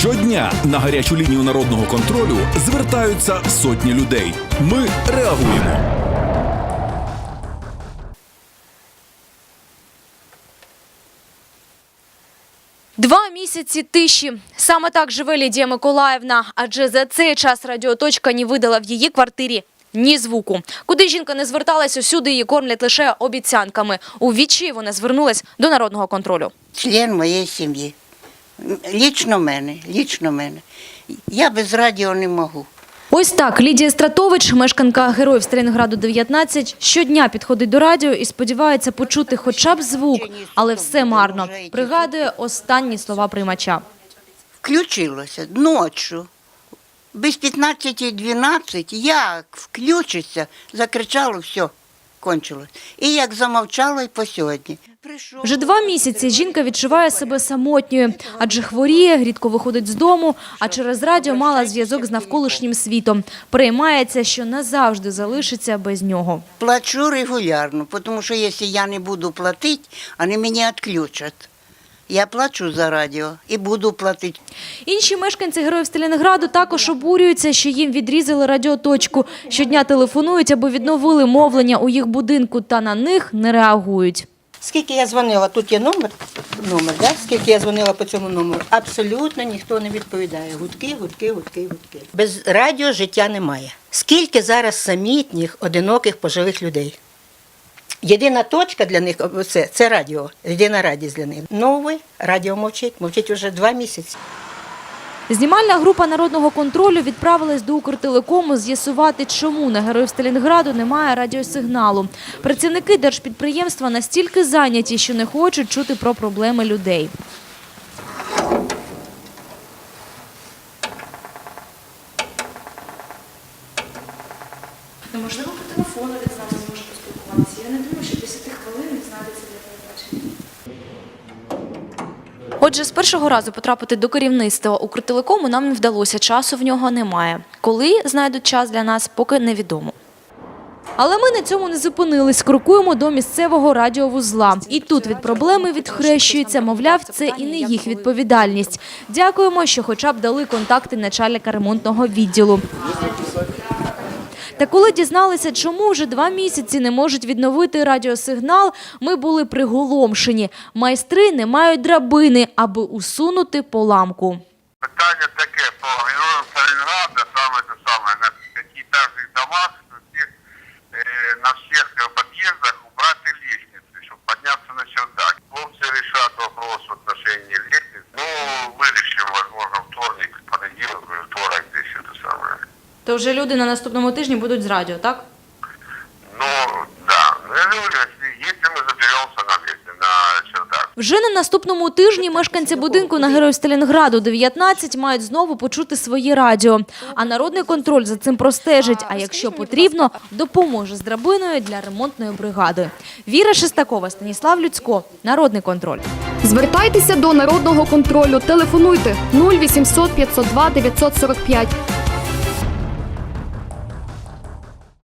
Щодня на гарячу лінію народного контролю звертаються сотні людей. Ми реагуємо. Два місяці тиші. Саме так живе Лідія Миколаївна, адже за цей час радіоточка не видала в її квартирі ні звуку. Куди жінка не зверталась, усюди її кормлять лише обіцянками. У вічі вона звернулась до народного контролю. член моєї сім'ї. Лічно мене, лічно мене. Я без радіо не можу. Ось так Лідія Стратович, мешканка героїв Сталінграду 19, щодня підходить до радіо і сподівається почути хоча б звук, але все марно. Пригадує останні слова приймача. Включилося ночі. Без 15-12 як включиться, закричало, все, кончилось. І як замовчало і по сьогодні. Вже два місяці жінка відчуває себе самотньою, адже хворіє, рідко виходить з дому, а через радіо мала зв'язок з навколишнім світом. Приймається, що назавжди залишиться без нього. Плачу регулярно, тому що якщо я не буду платити, вони мені відключать. Я плачу за радіо і буду платити. Інші мешканці героїв Сталінграду також обурюються, що їм відрізали радіоточку. Щодня телефонують, аби відновили мовлення у їх будинку, та на них не реагують. Скільки я дзвонила, тут є номер, номер, да? скільки я дзвонила по цьому номеру, абсолютно ніхто не відповідає. Гудки, гудки, гудки, гудки. Без радіо життя немає. Скільки зараз самітніх, одиноких пожилих людей? Єдина точка для них це, це радіо, єдина радість для них. Нове радіо мовчить, мовчить вже два місяці. Знімальна група народного контролю відправилась до Укртелекому з'ясувати, чому на героїв Сталінграду немає радіосигналу. Працівники держпідприємства настільки зайняті, що не хочуть чути про проблеми людей. Можливо, по телефону він з Отже, з першого разу потрапити до керівництва Укртелекому нам не вдалося. Часу в нього немає. Коли знайдуть час для нас, поки невідомо. Але ми на цьому не зупинились. Крокуємо до місцевого радіовузла. І тут від проблеми відхрещується. Мовляв, це і не їх відповідальність. Дякуємо, що хоча б дали контакти начальника ремонтного відділу. Та коли дізналися, чому вже два місяці не можуть відновити радіосигнал, ми були приголомшені. Майстри не мають драбини, аби усунути поламку. Питання таке по Сталінграда, саме те саме, на п'ятиэтажних домах, То вже люди на наступному тижні будуть з радіо, так? Ну, да. Ну, я говорю, если, если мы заберемся на на чердак. Вже на наступному тижні мешканці будинку на Героїв Сталінграду 19 мають знову почути своє радіо. А народний контроль за цим простежить. А якщо потрібно, допоможе з драбиною для ремонтної бригади. Віра Шестакова, Станіслав Люцько, Народний контроль. Звертайтеся до народного контролю. Телефонуйте 0800 502 945